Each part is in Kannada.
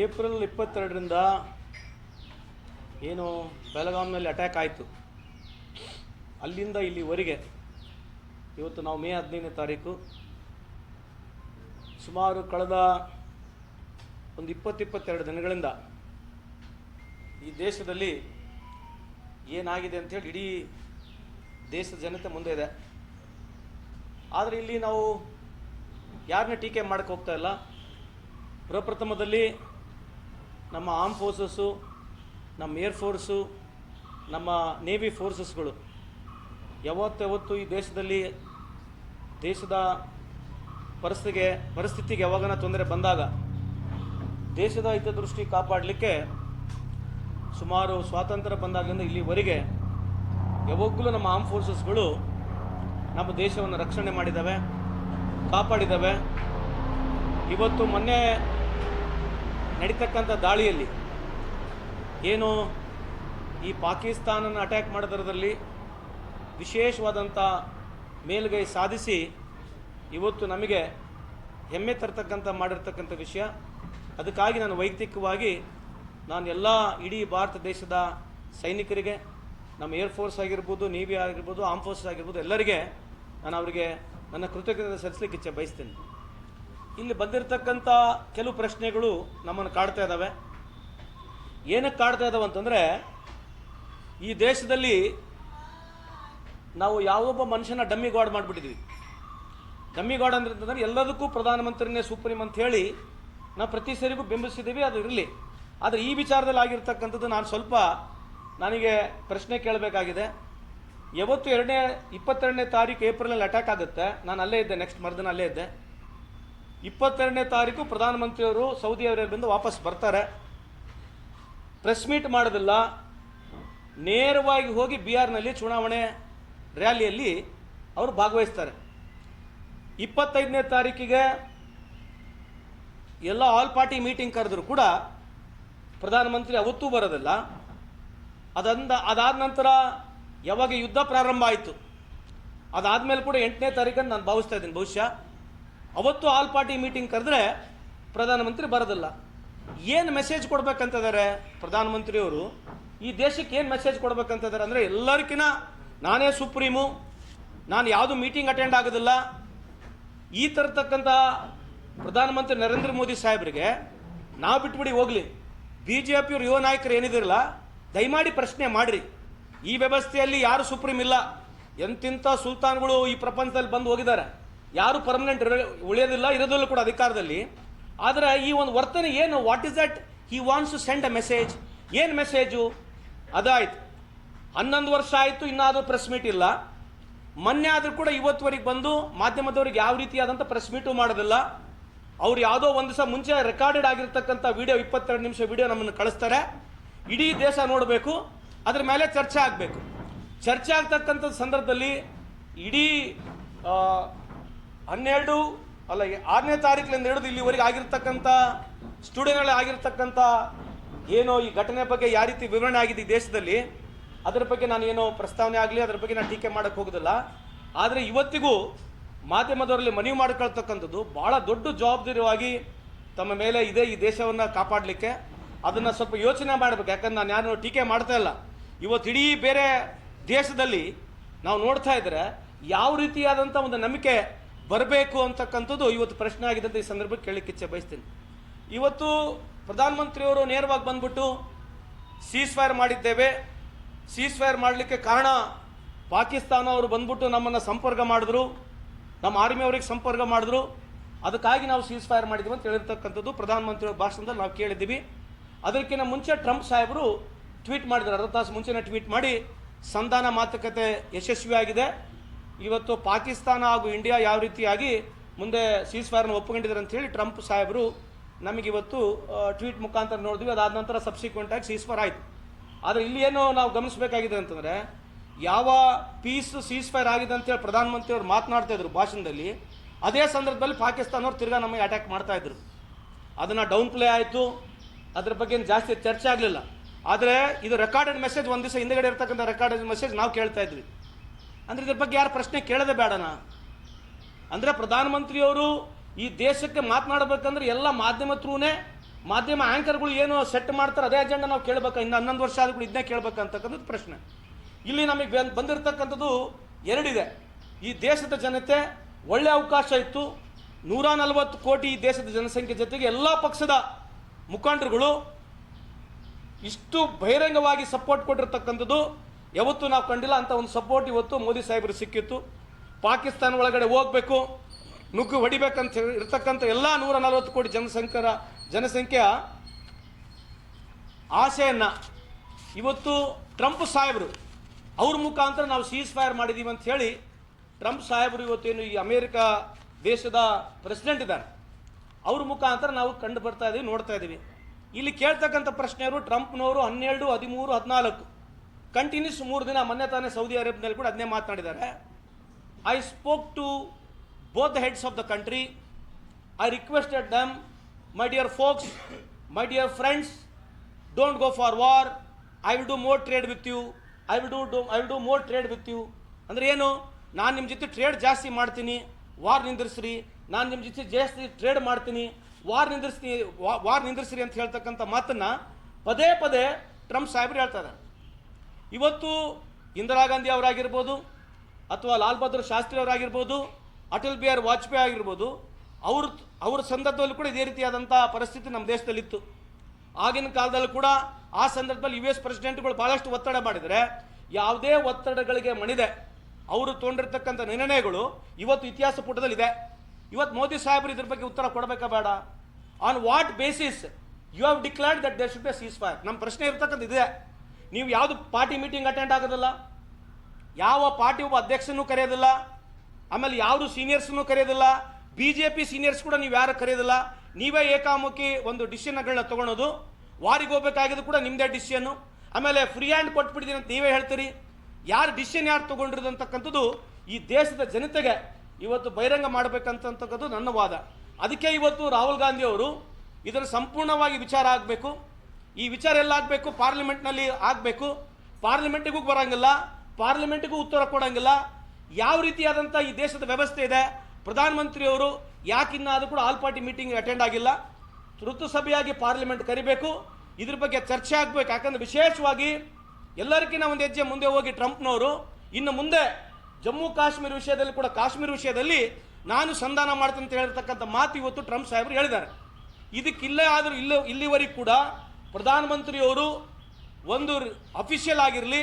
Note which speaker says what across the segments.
Speaker 1: ಏಪ್ರಿಲ್ ಇಪ್ಪತ್ತೆರಡರಿಂದ ಏನು ಬೆಳಗಾಂನಲ್ಲಿ ಅಟ್ಯಾಕ್ ಆಯಿತು. ಅಲ್ಲಿಂದ ಇಲ್ಲಿವರೆಗೆ ಇವತ್ತು ನಾವು ಮೇ ಹದಿನೈದನೇ ತಾರೀಕು, ಸುಮಾರು ಕಳೆದ ಒಂದು ಇಪ್ಪತ್ತಿಪ್ಪತ್ತೆರಡು ದಿನಗಳಿಂದ ಈ ದೇಶದಲ್ಲಿ ಏನಾಗಿದೆ ಅಂಥೇಳಿ ಇಡೀ ದೇಶದ ಜನತೆ ಮುಂದೆ ಇದೆ. ಆದರೆ ಇಲ್ಲಿ ನಾವು ಯಾರನ್ನ ಟೀಕೆ ಮಾಡೋಕ್ಕೆ ಹೋಗ್ತಾ ಇಲ್ಲ. ಪ್ರಪ್ರಥಮದಲ್ಲಿ ನಮ್ಮ ಆರ್ಮ್ ಫೋರ್ಸಸ್ಸು ನಮ್ಮ ಏರ್ ಫೋರ್ಸು ನಮ್ಮ ನೇವಿ ಫೋರ್ಸಸ್ಗಳು ಯಾವತ್ತಾವತ್ತು ಈ ದೇಶದಲ್ಲಿ ದೇಶದ ಪರಿಸ್ಥಿತಿಗೆ ಪರಿಸ್ಥಿತಿಗೆ ಯಾವಾಗನ ತೊಂದರೆ ಬಂದಾಗ ದೇಶದ ಹಿತದೃಷ್ಟಿ ಕಾಪಾಡಲಿಕ್ಕೆ ಸುಮಾರು ಸ್ವಾತಂತ್ರ್ಯ ಬಂದಾಗಲಿಂದ ಇಲ್ಲಿವರೆಗೆ ಯಾವಾಗಲೂ ನಮ್ಮ ಆರ್ಮ್ ಫೋರ್ಸಸ್ಗಳು ನಮ್ಮ ದೇಶವನ್ನು ರಕ್ಷಣೆ ಮಾಡಿದ್ದಾವೆ ಕಾಪಾಡಿದ್ದಾವೆ ಇವತ್ತು ಮೊನ್ನೆ ನಡೀತಕ್ಕಂಥ ದಾಳಿಯಲ್ಲಿ ಏನು ಈ ಪಾಕಿಸ್ತಾನನ ಅಟ್ಯಾಕ್ ಮಾಡಿದ್ರದಲ್ಲಿ ವಿಶೇಷವಾದಂಥ ಮೇಲುಗೈ ಸಾಧಿಸಿ ಇವತ್ತು ನಮಗೆ ಹೆಮ್ಮೆ ತರ್ತಕ್ಕಂಥ ಮಾಡಿರ್ತಕ್ಕಂಥ ವಿಷಯ. ಅದಕ್ಕಾಗಿ ನಾನು ವೈಯಕ್ತಿಕವಾಗಿ ನಾನು ಎಲ್ಲ ಇಡೀ ಭಾರತ ದೇಶದ ಸೈನಿಕರಿಗೆ, ನಮ್ಮ ಏರ್ ಫೋರ್ಸ್ ಆಗಿರ್ಬೋದು, ನೇವಿ ಆಗಿರ್ಬೋದು, ಆರ್ಮ್ ಫೋರ್ಸ್ ಆಗಿರ್ಬೋದು ಎಲ್ಲರಿಗೆ ನಾನು ಅವರಿಗೆ ನನ್ನ ಕೃತಜ್ಞತೆ ಸಲ್ಲಿಸಲಿಕ್ಕೆ ಇಚ್ಛೆ ಬಯಸ್ತೇನೆ. ಇಲ್ಲಿ ಬಂದಿರತಕ್ಕಂಥ ಕೆಲವು ಪ್ರಶ್ನೆಗಳು ನಮ್ಮನ್ನು ಕಾಡ್ತಾ ಇದ್ದಾವೆ ಏನಕ್ಕೆ ಕಾಡ್ತಾ ಇದ್ದಾವೆ ಅಂತಂದರೆ, ಈ ದೇಶದಲ್ಲಿ ನಾವು ಯಾವೊಬ್ಬ ಮನುಷ್ಯನ ಡಮ್ಮಿ ಗಾಡ್ ಮಾಡಿಬಿಟ್ಟಿದ್ವಿ. ಡಮ್ಮಿ ಗಾಡ್ ಅಂದ್ರೆ ಅಂತಂದ್ರೆ ಎಲ್ಲದಕ್ಕೂ ಪ್ರಧಾನಮಂತ್ರಿನೇ ಸುಪ್ರೀಂ ಅಂತ ಹೇಳಿ ನಾವು ಪ್ರತಿ ಸರಿಗೂ ಬಿಂಬಿಸಿದ್ದೀವಿ, ಅದು ಇರಲಿ. ಆದರೆ ಈ ವಿಚಾರದಲ್ಲಿ ಆಗಿರ್ತಕ್ಕಂಥದ್ದು ನಾನು ಸ್ವಲ್ಪ ನನಗೆ ಪ್ರಶ್ನೆ ಕೇಳಬೇಕಾಗಿದೆ. ಯಾವತ್ತು ಎರಡನೇ, ಇಪ್ಪತ್ತೆರಡನೇ ತಾರೀಕು ಏಪ್ರಿಲಲ್ಲಿ ಅಟ್ಯಾಕ್ ಆಗುತ್ತೆ. ನಾನು ಅಲ್ಲೇ ಇದ್ದೆ, ನೆಕ್ಸ್ಟ್ ಮರ್ದಿನ ಅಲ್ಲೇ ಇದ್ದೆ. ಇಪ್ಪತ್ತೆರಡನೇ ತಾರೀಕು ಪ್ರಧಾನಮಂತ್ರಿಯವರು ಸೌದಿ ಅರೇಬಿಯಿಂದ ಬಂದು ವಾಪಸ್ ಬರ್ತಾರೆ. ಪ್ರೆಸ್ ಮೀಟ್ ಮಾಡೋದಿಲ್ಲ. ನೇರವಾಗಿ ಹೋಗಿ ಬಿಹಾರ್ನಲ್ಲಿ ಚುನಾವಣೆ ರ್ಯಾಲಿಯಲ್ಲಿ ಅವರು ಭಾಗವಹಿಸ್ತಾರೆ. ಇಪ್ಪತ್ತೈದನೇ ತಾರೀಕಿಗೆ ಎಲ್ಲ ಆಲ್ ಪಾರ್ಟಿ ಮೀಟಿಂಗ್ ಕರೆದರೂ ಕೂಡ ಪ್ರಧಾನಮಂತ್ರಿ ಅವತ್ತೂ ಬರೋದಿಲ್ಲ. ಅದಂದ, ಅದಾದ ನಂತರ ಯಾವಾಗ ಯುದ್ಧ ಪ್ರಾರಂಭ ಆಯಿತು. ಅದಾದಮೇಲೆ ಕೂಡ ಎಂಟನೇ ತಾರೀಕನ್ನು ನಾನು ಭಾವಿಸ್ತಾ ಇದ್ದೀನಿ. ಬಹುಶಃ ಅವತ್ತು ಆಲ್ ಪಾರ್ಟಿ ಮೀಟಿಂಗ್ ಕರೆದ್ರೆ ಪ್ರಧಾನಮಂತ್ರಿ ಬರೋದಿಲ್ಲ. ಏನು ಮೆಸೇಜ್ ಕೊಡ್ಬೇಕಂತಿದ್ದಾರೆ ಪ್ರಧಾನಮಂತ್ರಿಯವರು? ಈ ದೇಶಕ್ಕೆ ಏನು ಮೆಸೇಜ್ ಕೊಡ್ಬೇಕಂತಿದ್ದಾರೆ ಅಂದರೆ ಎಲ್ಲರಿಗಿನ ನಾನೇ ಸುಪ್ರೀಮು, ನಾನು ಯಾವುದು ಮೀಟಿಂಗ್ ಅಟೆಂಡ್ ಆಗೋದಿಲ್ಲ. ಈ ಥರತಕ್ಕಂಥ ಪ್ರಧಾನಮಂತ್ರಿ ನರೇಂದ್ರ ಮೋದಿ ಸಾಹೇಬರಿಗೆ ನಾವು ಬಿಟ್ಬಿಡಿ ಹೋಗ್ಲಿ. ಬಿ ಜೆ ಪಿಯವ್ರ ಯುವ ನಾಯಕರು ಏನಿದಿರಲ್ಲ, ದಯಮಾಡಿ ಪ್ರಶ್ನೆ ಮಾಡಿರಿ. ಈ ವ್ಯವಸ್ಥೆಯಲ್ಲಿ ಯಾರು ಸುಪ್ರೀಂ ಇಲ್ಲ? ಎಂತಿಂಥ ಸುಲ್ತಾನ್ಗಳು ಈ ಪ್ರಪಂಚದಲ್ಲಿ ಬಂದು ಹೋಗಿದ್ದಾರೆ. ಯಾರು ಪರ್ಮನೆಂಟ್ ಉಳಿಯೋದಿಲ್ಲ ಇರೋದಿಲ್ಲ ಕೂಡ ಅಧಿಕಾರದಲ್ಲಿ. ಆದರೆ ಈ ಒಂದು ವರ್ತನೆ ಏನು? What is that he wants to send a message ಏನು ಮೆಸೇಜು ಅದಾಯ್ತು. ಹನ್ನೊಂದು ವರ್ಷ ಆಯಿತು, ಇನ್ನಾದರೂ ಪ್ರೆಸ್ ಮೀಟ್ ಇಲ್ಲ. ಮೊನ್ನೆ ಆದರೂ ಕೂಡ ಇವತ್ತುವರೆಗೆ ಬಂದು ಮಾಧ್ಯಮದವ್ರಿಗೆ ಯಾವ ರೀತಿಯಾದಂಥ ಪ್ರೆಸ್ ಮೀಟು ಮಾಡೋದಿಲ್ಲ. ಅವ್ರು ಯಾವುದೋ ಒಂದು ದಿವಸ ಮುಂಚೆ ರೆಕಾರ್ಡೆಡ್ ಆಗಿರ್ತಕ್ಕಂಥ ವಿಡಿಯೋ ಇಪ್ಪತ್ತೆರಡು ನಿಮಿಷ ವಿಡಿಯೋ ನಮ್ಮನ್ನು ಕಳಿಸ್ತಾರೆ. ಇಡೀ ದೇಶ ನೋಡಬೇಕು. ಅದ್ರ ಮೇಲೆ ಚರ್ಚೆ ಆಗಬೇಕು. ಚರ್ಚೆ ಆಗ್ತಕ್ಕಂಥ ಸಂದರ್ಭದಲ್ಲಿ ಇಡೀ ಹನ್ನೆರಡು, ಅಲ್ಲ ಆರನೇ ತಾರೀಕಿನಿಂದ ಹಿಡಿದು ಇಲ್ಲಿವರೆಗೆ ಆಗಿರ್ತಕ್ಕಂಥ ಸ್ಟೂಡೆಂಟ್ಗಳೇ ಆಗಿರ್ತಕ್ಕಂಥ ಏನೋ ಈ ಘಟನೆ ಬಗ್ಗೆ ಯಾವ ರೀತಿ ವಿವರಣೆ ಆಗಿದೆ ಈ ದೇಶದಲ್ಲಿ, ಅದರ ಬಗ್ಗೆ ನಾನು ಏನೋ ಪ್ರಸ್ತಾವನೆ ಆಗಲಿ, ಅದರ ಬಗ್ಗೆ ನಾನು ಟೀಕೆ ಮಾಡೋಕ್ಕೆ ಹೋಗೋದಿಲ್ಲ. ಆದರೆ ಇವತ್ತಿಗೂ ಮಾಧ್ಯಮದವರಲ್ಲಿ ಮನವಿ ಮಾಡಿಕೊಳ್ತಕ್ಕಂಥದ್ದು ಭಾಳ ದೊಡ್ಡ ಜವಾಬ್ದಾರಿಯಾಗಿ ತಮ್ಮ ಮೇಲೆ ಇದೆ ಈ ದೇಶವನ್ನು ಕಾಪಾಡಲಿಕ್ಕೆ. ಅದನ್ನು ಸ್ವಲ್ಪ ಯೋಚನೆ ಮಾಡಬೇಕು, ಯಾಕಂದ್ರೆ ನಾನು ಯಾರು ಟೀಕೆ ಮಾಡ್ತಾ ಇಲ್ಲ. ಇವತ್ತು ಇಡೀ ಬೇರೆ ದೇಶದಲ್ಲಿ ನಾವು ನೋಡ್ತಾ ಇದ್ರೆ ಯಾವ ರೀತಿಯಾದಂಥ ಒಂದು ನಂಬಿಕೆ ಬರಬೇಕು ಅಂತಕ್ಕಂಥದ್ದು ಇವತ್ತು ಪ್ರಶ್ನೆ ಆಗಿದ್ದಂಥ ಈ ಸಂದರ್ಭಕ್ಕೆ ಕೇಳಲಿಕ್ಕೆ ಇಚ್ಛೆ ಬಯಸ್ತೀನಿ. ಇವತ್ತು ಪ್ರಧಾನಮಂತ್ರಿಯವರು ನೇರವಾಗಿ ಬಂದ್ಬಿಟ್ಟು ಸೀಸ್ ಫೈರ್ ಮಾಡಿದ್ದೇವೆ. ಸೀಸ್ ಫೈರ್ ಮಾಡಲಿಕ್ಕೆ ಕಾರಣ ಪಾಕಿಸ್ತಾನ ಅವರು ಬಂದ್ಬಿಟ್ಟು ನಮ್ಮನ್ನು ಸಂಪರ್ಕ ಮಾಡಿದ್ರು. ನಮ್ಮ ಆರ್ಮಿ ಅವರಿಗೆ ಸಂಪರ್ಕ ಮಾಡಿದ್ರು. ಅದಕ್ಕಾಗಿ ನಾವು ಸೀಸ್ ಫೈರ್ ಮಾಡಿದ್ವಿ ಅಂತ ಹೇಳಿರ್ತಕ್ಕಂಥದ್ದು ಪ್ರಧಾನಮಂತ್ರಿಯವರ ಭಾಷಣದಲ್ಲಿ ನಾವು ಕೇಳಿದ್ದೀವಿ. ಅದಕ್ಕಿಂತ ಮುಂಚೆ ಟ್ರಂಪ್ ಸಾಹೇಬರು ಟ್ವೀಟ್ ಮಾಡಿದ್ರು ಅರ್ಧ ತಾಸು ಮುಂಚೆನೇ ಟ್ವೀಟ್ ಮಾಡಿ ಸಂಧಾನ ಮಾತುಕತೆ ಯಶಸ್ವಿಯಾಗಿದೆ. ಇವತ್ತು ಪಾಕಿಸ್ತಾನ ಹಾಗೂ ಇಂಡಿಯಾ ಯಾವ ರೀತಿಯಾಗಿ ಮುಂದೆ ಸೀಸ್ ಫೈರ್ನ ಒಪ್ಪಿಕೊಂಡಿದ್ದಾರೆ ಅಂತ ಹೇಳಿ ಟ್ರಂಪ್ ಸಾಹೇಬರು ನಮಗೆ ಇವತ್ತು ಟ್ವೀಟ್ ಮುಖಾಂತರ ನೋಡಿದ್ವಿ. ಅದಾದ ನಂತರ ಸಬ್ಸಿಕ್ವೆಂಟ್ ಆಗಿ ಸೀಸ್ ಫೈರ್ ಆಯಿತು. ಆದರೆ ಇಲ್ಲಿ ಏನು ನಾವು ಗಮನಿಸಬೇಕಾಗಿದೆ ಅಂತಂದರೆ, ಯಾವ ಪೀಸ್ ಸೀಸ್ ಫೈರ್ ಆಗಿದೆ ಅಂತೇಳಿ ಪ್ರಧಾನಮಂತ್ರಿ ಅವರು ಮಾತನಾಡ್ತಾ ಇದ್ರು ಭಾಷಣದಲ್ಲಿ, ಅದೇ ಸಂದರ್ಭದಲ್ಲಿ ಪಾಕಿಸ್ತಾನವ್ರು ತಿರ್ಗಾ ನಮಗೆ ಅಟ್ಯಾಕ್ ಮಾಡ್ತಾ ಇದ್ರು. ಅದನ್ನು ಡೌನ್ ಪ್ಲೇ ಆಯಿತು. ಅದ್ರ ಬಗ್ಗೆ ಜಾಸ್ತಿ ಚರ್ಚೆ ಆಗಲಿಲ್ಲ. ಆದರೆ ಇದು ರೆಕಾರ್ಡೆಡ್ ಮೆಸೇಜ್ ಒಂದು ದಿವಸ ಹಿಂದೆಗಡೆ ಇರ್ತಕ್ಕಂಥ ರೆಕಾರ್ಡೆಡ್ ಮೆಸೇಜ್ ನಾವು ಕೇಳ್ತಾ ಇದ್ವಿ. ಅಂದರೆ ಇದ್ರ ಬಗ್ಗೆ ಯಾರು ಪ್ರಶ್ನೆ ಕೇಳದೆ ಬೇಡನಾ? ಅಂದರೆ ಪ್ರಧಾನಮಂತ್ರಿಯವರು ಈ ದೇಶಕ್ಕೆ ಮಾತನಾಡಬೇಕಂದ್ರೆ ಎಲ್ಲ ಮಾಧ್ಯಮ ಥ್ರೂನೇ ಮಾಧ್ಯಮ ಆಂಕರ್ಗಳು ಏನು ಸೆಟ್ ಮಾಡ್ತಾರೆ ಅದೇ ಅಜೆಂಡ ನಾವು ಕೇಳಬೇಕು? ಇನ್ನು ಹನ್ನೊಂದು ವರ್ಷ ಆದ್ರೂ ಕೂಡ ಇದನ್ನೇ ಕೇಳಬೇಕಂತಕ್ಕಂಥದ್ದು ಪ್ರಶ್ನೆ. ಇಲ್ಲಿ ನಮಗೆ ಬಂದ್- ಬಂದಿರತಕ್ಕಂಥದ್ದು ಎರಡಿದೆ. ಈ ದೇಶದ ಜನತೆ ಒಳ್ಳೆ ಅವಕಾಶ ಇತ್ತು. ನೂರ ನಲವತ್ತು ಕೋಟಿ ಈ ದೇಶದ ಜನಸಂಖ್ಯೆ ಜೊತೆಗೆ ಎಲ್ಲ ಪಕ್ಷದ ಮುಖಂಡರುಗಳು ಇಷ್ಟು ಬಹಿರಂಗವಾಗಿ ಸಪೋರ್ಟ್ ಕೊಟ್ಟಿರ್ತಕ್ಕಂಥದ್ದು ಯಾವತ್ತೂ ನಾವು ಕಂಡಿಲ್ಲ ಅಂತ ಒಂದು ಸಪೋರ್ಟ್ ಇವತ್ತು ಮೋದಿ ಸಾಹೇಬರು ಸಿಕ್ಕಿತ್ತು. ಪಾಕಿಸ್ತಾನ ಒಳಗಡೆ ಹೋಗ್ಬೇಕು, ನುಗ್ಗು ಹೊಡಿಬೇಕಂತ ಇರ್ತಕ್ಕಂಥ ಎಲ್ಲ ನೂರ ನಲವತ್ತು ಕೋಟಿ ಜನಸಂಖ್ಯರ ಜನಸಂಖ್ಯೆಯ ಆಸೆಯನ್ನ ಇವತ್ತು ಟ್ರಂಪ್ ಸಾಹೇಬರು, ಅವ್ರ ಮುಖಾಂತರ ನಾವು ಸೀಸ್ ಫೈರ್ ಮಾಡಿದ್ದೀವಿ ಅಂತ ಹೇಳಿ ಟ್ರಂಪ್ ಸಾಹೇಬರು ಇವತ್ತೇನು ಈ ಅಮೇರಿಕ ದೇಶದ ಪ್ರೆಸಿಡೆಂಟ್ ಇದ್ದಾರೆ. ಅವ್ರ ಮುಖಾಂತರ ನಾವು ಕಂಡು ಬರ್ತಾ ಇದ್ದೀವಿ ನೋಡ್ತಾ ಇದ್ದೀವಿ ಇಲ್ಲಿ ಕೇಳ್ತಕ್ಕಂಥ ಪ್ರಶ್ನೆಯವರು ಟ್ರಂಪ್ನವರು ಹನ್ನೆರಡು, ಹದಿಮೂರು, ಹದಿನಾಲ್ಕು. ಕಂಟಿನ್ಯೂಸ್ ಮೂರು ದಿನ ಮೊನ್ನೆ ತಾನೇ ಸೌದಿ ಅರೇಬಿಯಾದಲ್ಲಿ ಕೂಡ ಅದನ್ನೇ ಮಾತನಾಡಿದ್ದಾರೆ. I spoke to both the heads of the country I requested them my dear folks my dear friends don't go for war I will do more trade with you I will do do I will do more trade with you ಅಂದ್ರೆ ಏನು? ನಾನು ನಿಮ್ಮ ಜೊತೆ ಟ್ರೇಡ್ ಜಾಸ್ತಿ ಮಾಡ್ತೀನಿ. ವಾರ್ ನಿಂದಿರಿಸ್ರಿ. ನಾನು ನಿಮ್ಮ ಜೊತೆ ಜಾಸ್ತಿ ಟ್ರೇಡ್ ಮಾಡ್ತೀನಿ. ವಾರ್ ನಿಂದಿರ್ಸ್ತೀನಿ. ವಾರ್ ನಿಂದಿರ್ಸ್ರಿ ಅಂತ ಹೇಳ್ತಕ್ಕಂಥ ಮಾತನ್ನು ಪದೇ ಪದೇ ಟ್ರಂಪ್ ಸಾಹೇಬ್ರು ಹೇಳ್ತಾರೆ ಇವತ್ತು ಇಂದಿರಾ ಗಾಂಧಿ ಅವರಾಗಿರ್ಬೋದು ಅಥವಾ ಲಾಲ್ ಬಹದ್ದೂರ್ ಶಾಸ್ತ್ರಿ ಅವರಾಗಿರ್ಬೋದು, ಅಟಲ್ ಬಿಹಾರಿ ವಾಜಪೇಯಿ ಆಗಿರ್ಬೋದು, ಅವ್ರ ಅವ್ರ ಸಂದರ್ಭದಲ್ಲೂ ಕೂಡ ಇದೇ ರೀತಿಯಾದಂಥ ಪರಿಸ್ಥಿತಿ ನಮ್ಮ ದೇಶದಲ್ಲಿತ್ತು. ಆಗಿನ ಕಾಲದಲ್ಲೂ ಕೂಡ ಆ ಸಂದರ್ಭದಲ್ಲಿ ಯು ಎಸ್ ಪ್ರೆಸಿಡೆಂಟ್ಗಳು ಭಾಳಷ್ಟು ಒತ್ತಡ ಮಾಡಿದರೆ, ಯಾವುದೇ ಒತ್ತಡಗಳಿಗೆ ಮಣಿದೆ. ಅವರು ತೊಗೊಂಡಿರ್ತಕ್ಕಂಥ ನಿರ್ಣಯಗಳು ಇವತ್ತು ಇತಿಹಾಸ ಪುಟದಲ್ಲಿದೆ. ಇವತ್ತು ಮೋದಿ ಸಾಹೇಬರು ಇದ್ರ ಬಗ್ಗೆ ಉತ್ತರ ಕೊಡಬೇಕಾ ಬೇಡ. On what basis you have declared that there should be ceasefire ನಮ್ಮ ಪ್ರಶ್ನೆ ಇರ್ತಕ್ಕಂಥ ಇದೆ. ನೀವು ಯಾವುದು ಪಾರ್ಟಿ ಮೀಟಿಂಗ್ ಅಟೆಂಡ್ ಆಗೋದಿಲ್ಲ, ಯಾವ ಪಾರ್ಟಿ ಒಬ್ಬ ಅಧ್ಯಕ್ಷನೂ ಕರೆಯೋದಿಲ್ಲ, ಆಮೇಲೆ ಯಾವುದು ಸೀನಿಯರ್ಸ್ನೂ ಕರೆಯೋದಿಲ್ಲ ಬಿ ಜೆ ಪಿ ಸೀನಿಯರ್ಸ್ ಕೂಡ ನೀವು ಯಾರು ಕರೆಯೋದಿಲ್ಲ, ನೀವೇ ಏಕಾಮುಖಿ ಒಂದು ಡಿಸಿಷನ್ಗಳನ್ನ ತೊಗೊಳೋದು, ವಾರಿಗೆ ಹೋಗ್ಬೇಕಾಗಿದ್ದು ಕೂಡ ನಿಮ್ಮದೇ ಡಿಸಿಷನ್ನು ಆಮೇಲೆ ಫ್ರೀ ಹ್ಯಾಂಡ್ ಕೊಟ್ಬಿಟ್ಟಿದ್ದೀನಿ ಅಂತ ನೀವೇ ಹೇಳ್ತೀರಿ. ಯಾರು ಡಿಸಿಷನ್ ಯಾರು ತೊಗೊಂಡಿರೋದು ಅಂತಕ್ಕಂಥದ್ದು ಈ ದೇಶದ ಜನತೆಗೆ ಇವತ್ತು ಬಹಿರಂಗ ಮಾಡಬೇಕಂತಕ್ಕಂಥದ್ದು ನನ್ನ ವಾದ. ಅದಕ್ಕೆ ಇವತ್ತು ರಾಹುಲ್ ಗಾಂಧಿ ಅವರು ಇದನ್ನು ಸಂಪೂರ್ಣವಾಗಿ ವಿಚಾರ ಆಗಬೇಕು. ಈ ವಿಚಾರ ಎಲ್ಲ ಆಗಬೇಕು, ಪಾರ್ಲಿಮೆಂಟ್ನಲ್ಲಿ ಆಗಬೇಕು. ಪಾರ್ಲಿಮೆಂಟಿಗೂ ಬರೋಂಗಿಲ್ಲ, ಪಾರ್ಲಿಮೆಂಟಿಗೂ ಉತ್ತರ ಕೊಡೋಂಗಿಲ್ಲ. ಯಾವ ರೀತಿಯಾದಂಥ ಈ ದೇಶದ ವ್ಯವಸ್ಥೆ ಇದೆ, ಪ್ರಧಾನಮಂತ್ರಿಯವರು ಯಾಕಿನ್ನಾದರೂ ಕೂಡ ಆಲ್ ಪಾರ್ಟಿ ಮೀಟಿಂಗ್ ಅಟೆಂಡ್ ಆಗಿಲ್ಲ. ತುರ್ತು ಸಭೆಯಾಗಿ ಪಾರ್ಲಿಮೆಂಟ್ ಕರಿಬೇಕು, ಇದ್ರ ಬಗ್ಗೆ ಚರ್ಚೆ ಆಗಬೇಕು. ಯಾಕಂದ್ರೆ ವಿಶೇಷವಾಗಿ ಎಲ್ಲರಿಗಿಂತ ಒಂದು ಹೆಜ್ಜೆ ಮುಂದೆ ಹೋಗಿ ಟ್ರಂಪ್ನವರು, ಇನ್ನು ಮುಂದೆ ಜಮ್ಮು ಕಾಶ್ಮೀರ ವಿಷಯದಲ್ಲಿ ಕೂಡ ಕಾಶ್ಮೀರ ವಿಷಯದಲ್ಲಿ ನಾನು ಸಂಧಾನ ಮಾಡ್ತೀನಿ ಅಂತ ಹೇಳಿರ್ತಕ್ಕಂಥ ಮಾತು ಇವತ್ತು ಟ್ರಂಪ್ ಸಾಹೇಬರು ಹೇಳಿದ್ದಾರೆ. ಇದಕ್ಕಿಲ್ಲೇ ಆದರೂ ಇಲ್ಲ ಇಲ್ಲಿವರೆಗೂ ಕೂಡ ಪ್ರಧಾನಮಂತ್ರಿಯವರು ಒಂದು ಅಫಿಷಿಯಲ್ ಆಗಿರಲಿ,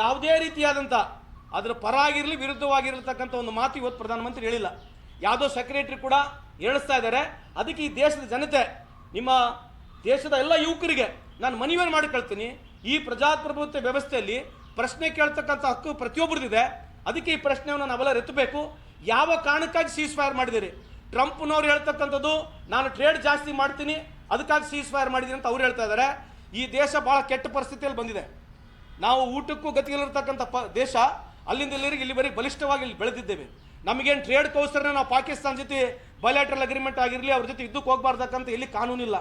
Speaker 1: ಯಾವುದೇ ರೀತಿಯಾದಂಥ ಅದರ ಪರ ಆಗಿರಲಿ ವಿರುದ್ಧವಾಗಿರತಕ್ಕಂಥ ಒಂದು ಮಾತು ಇವತ್ತು ಪ್ರಧಾನಮಂತ್ರಿ ಹೇಳಿಲ್ಲ. ಯಾವುದೋ ಸೆಕ್ರೆಟರಿ ಕೂಡ ಹೇಳಿಸ್ತಾ ಇದ್ದಾರೆ. ಅದಕ್ಕೆ ಈ ದೇಶದ ಜನತೆ, ನಿಮ್ಮ ದೇಶದ ಎಲ್ಲ ಯುವಕರಿಗೆ ನಾನು ಮನವಿಯನ್ನು ಮಾಡಿಕೊಳ್ತೀನಿ ಈ ಪ್ರಜಾಪ್ರಭುತ್ವ ವ್ಯವಸ್ಥೆಯಲ್ಲಿ ಪ್ರಶ್ನೆ ಕೇಳ್ತಕ್ಕಂಥ ಹಕ್ಕು ಪ್ರತಿಯೊಬ್ಬರದಿದೆ. ಅದಕ್ಕೆ ಈ ಪ್ರಶ್ನೆಯನ್ನು ನಾವೆಲ್ಲ ರೆತ್ತಬೇಕು ಯಾವ ಕಾರಣಕ್ಕಾಗಿ ಸೀಸ್ ಫೈರ್ ಮಾಡಿದಿರಿ ಟ್ರಂಪ್ನವ್ರು ಹೇಳ್ತಕ್ಕಂಥದ್ದು, ನಾನು ಟ್ರೇಡ್ ಜಾಸ್ತಿ ಮಾಡ್ತೀನಿ. ಅದಕ್ಕಾಗಿ ಸೀಸ್ ಫೈರ್ ಮಾಡಿದ್ದೀನಿ ಅಂತ ಅವ್ರು ಹೇಳ್ತಾ ಇದ್ದಾರೆ ಈ ದೇಶ ಭಾಳ ಕೆಟ್ಟ ಪರಿಸ್ಥಿತಿಯಲ್ಲಿ ಬಂದಿದೆ. ನಾವು ಊಟಕ್ಕೂ ಗತಿಯಲ್ಲಿರ್ತಕ್ಕಂಥ ಪ, ದೇಶ ಅಲ್ಲಿಂದ ಇಲ್ಲಿವರೆಗೆ ಇಲ್ಲಿವರೆಗೆ ಬಲಿಷ್ಠವಾಗಿ ಇಲ್ಲಿ ಬೆಳೆದಿದ್ದೇವೆ. ನಮಗೇನು ಟ್ರೇಡ್ ಕೌಸರ್ನ ನಾವು ಪಾಕಿಸ್ತಾನ ಜೊತೆ ಬಯಲಾಟ್ರಲ್ ಅಗ್ರಿಮೆಂಟ್ ಆಗಿರಲಿ, ಅವ್ರ ಜೊತೆ ಯುದ್ಧಕ್ಕೆ ಇಲ್ಲಿ ಕಾನೂನಿಲ್ಲ.